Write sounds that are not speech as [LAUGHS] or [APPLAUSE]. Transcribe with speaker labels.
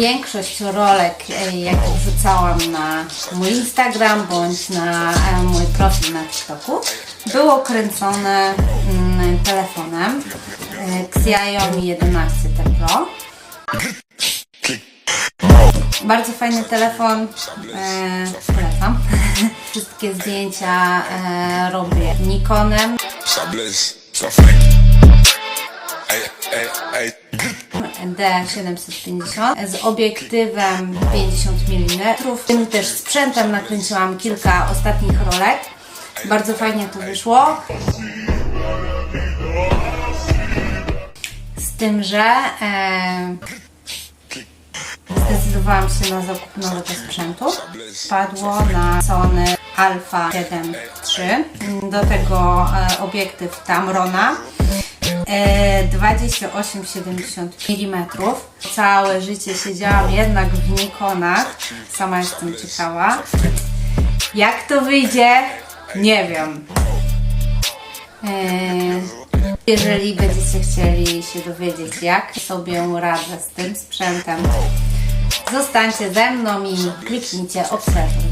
Speaker 1: Większość rolek, e, jakie wrzucałam na mój Instagram bądź na e, mój profil na TikToku, było kręcone mm, telefonem e, Xiaomi 11T Pro. Bardzo fajny telefon, polecam. [LAUGHS] Wszystkie zdjęcia e, robię Nikonem D750 z obiektywem 50 mm. Tym też sprzętem nakręciłam kilka ostatnich rolek. Bardzo fajnie to wyszło. Z tym, że e, zdecydowałam się na zakup nowego sprzętu. Padło na Sony Alpha 7 III. Do tego e, obiektyw Tamrona. E, 28-70 mm. Całe życie siedziałam jednak w Nikonach. Sama jestem ciekawa. Jak to wyjdzie? Nie wiem. E, Jeżeli będziecie chcieli się dowiedzieć, jak sobie radzę z tym sprzętem, zostańcie ze mną i kliknijcie obserwuj.